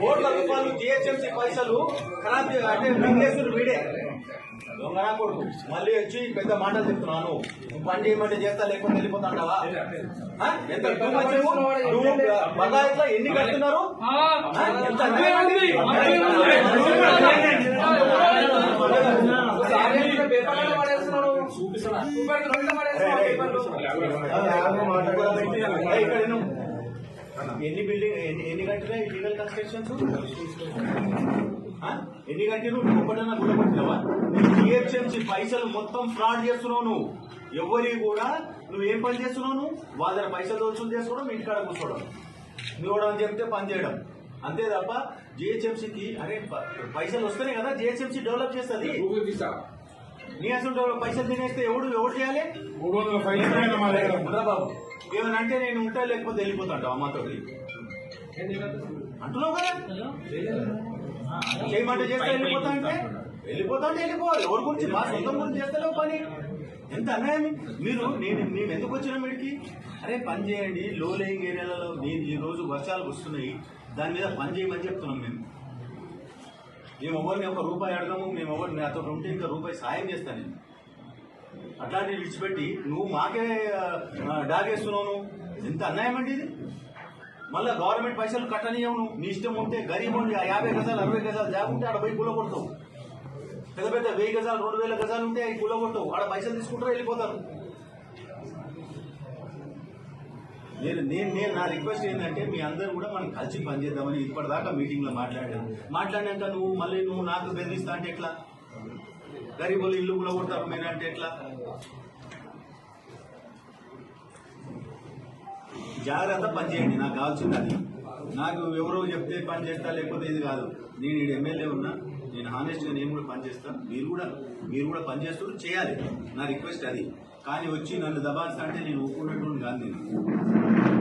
కోట్ల రూపాయలు జిహెచ్ఎంసీ పైసలు ఖరాబ్ అంటే మింగేసుడు వీడే దొంగనా కొడుకు మళ్ళీ వచ్చి పెద్ద మాటలు చెప్తున్నాను నువ్వు పని చేయమంటే చేస్తా లేకుండా వెళ్ళిపోతాంటావా ఎంత too much నువ్వు? నువ్వు ఎన్ని కడుతున్నారు ఎంత అన్యాయం అండి? ఏయ్, ఇక్కడ విను. ఎన్ని బిల్డింగ్ ఎన్ని ఎన్ని కట్టినాయి ఇల్లీగల్ కన్స్ట్రక్షన్స్ ఎన్ని గంటలు నువ్వు ఒక్కడన్నా గుర్తుపట్టినావా జిహెచ్ఎంసీ పైసలు మొత్తం ఫ్రాడ్ చేస్తున్నావు నువ్వు ఎవరి కూడా నువ్వు ఏం పని చేస్తున్నావు నువ్వు వాళ్ళ దగ్గర పైసలు వసూలు చేసుకోవడం ఇంటికాడ కూర్చోవడం నువ్వు అని చెప్తే పని చేయడం అంతే తప్ప జిహెచ్ఎంసీకి అరే పైసలు వస్తేనే కదా జిహెచ్ఎంసీ డెవలప్ చేస్తుంది నీ అసలు పైసలు తినేస్తే ఎవడు ఎవడు చేయాలి? మూడు వందల బాబు ఏమన్నా అంటే నేను ఉంటా లేకపోతే వెళ్ళిపోతాంటావు అమ్మతో అంటున్నావు కదా? చేయమంటే చేస్తే వెళ్ళిపోతా అంటే? వెళ్ళిపోతా అంటే వెళ్ళిపోవాలి. ఎవరి గురించి మా సొంతం గురించి చేస్తలేవు పని. ఎంత అన్యాయం? మీరు నేను మేము ఎందుకు వచ్చినాం వీడికి అరే పని చేయండి. లో లేయింగ్ ఏరియాలలో నేను ఈ రోజు వర్షాలు వస్తున్నాయి దాని మీద పని చేయమని చెప్తున్నాం మేము. మేము ఎవరిని ఒక రూపాయి అడగము మేము ఎవరిని నాతో ఉంటే ఇంకా రూపాయి సాయం చేస్తాను. నేను అట్లాంటివి విడిచిపెట్టి నువ్వు మాకే డాగేస్తున్నావు ఎంత అన్యాయం అండి ఇది? మళ్ళీ గవర్నమెంట్ పైసలు కట్టనీయవు నువ్వు. నీ ఇష్టం ఉంటే గరీబ్ ఉండి ఆ యాభై గజాలు అరవై గజాలు జాగుంటే ఆడ పోయి గుల కొడతావు. పెద్ద పెద్ద వెయ్యి గజాలు రెండు వేల గజాలు ఉంటే అవి గుల కొట్టవు ఆడ పైసలు తీసుకుంటారు వెళ్ళిపోతారు. నేను నేను నేను నా రిక్వెస్ట్ ఏంటంటే మీ అందరూ కూడా మనం కలిసి పనిచేద్దామని ఇప్పటిదాకా మీటింగ్లో మాట్లాడాను మాట్లాడినాక నువ్వు మళ్ళీ నువ్వు నాకు బెదిరిస్తా అంటే ఎట్లా? గరీబులు ఇల్లు కూడా కొడతారు మీరంటే ఎట్లా? జాగ్రత్త పనిచేయండి నాకు కావాల్సింది అది. నాకు ఎవరో చెప్తే పని చేస్తా లేకపోతే ఇది కాదు. నేను ఈడ ఎమ్మెల్యే ఉన్నా నేను హానెస్ట్గా నేను కూడా పనిచేస్తాను మీరు కూడా మీరు కూడా పనిచేస్తూ చేయాలి. నా రిక్వెస్ట్ అది. కానీ వచ్చి నన్ను దబాల్సి అంటే నేను ఒప్పుకున్నటువంటి కాదు నేను.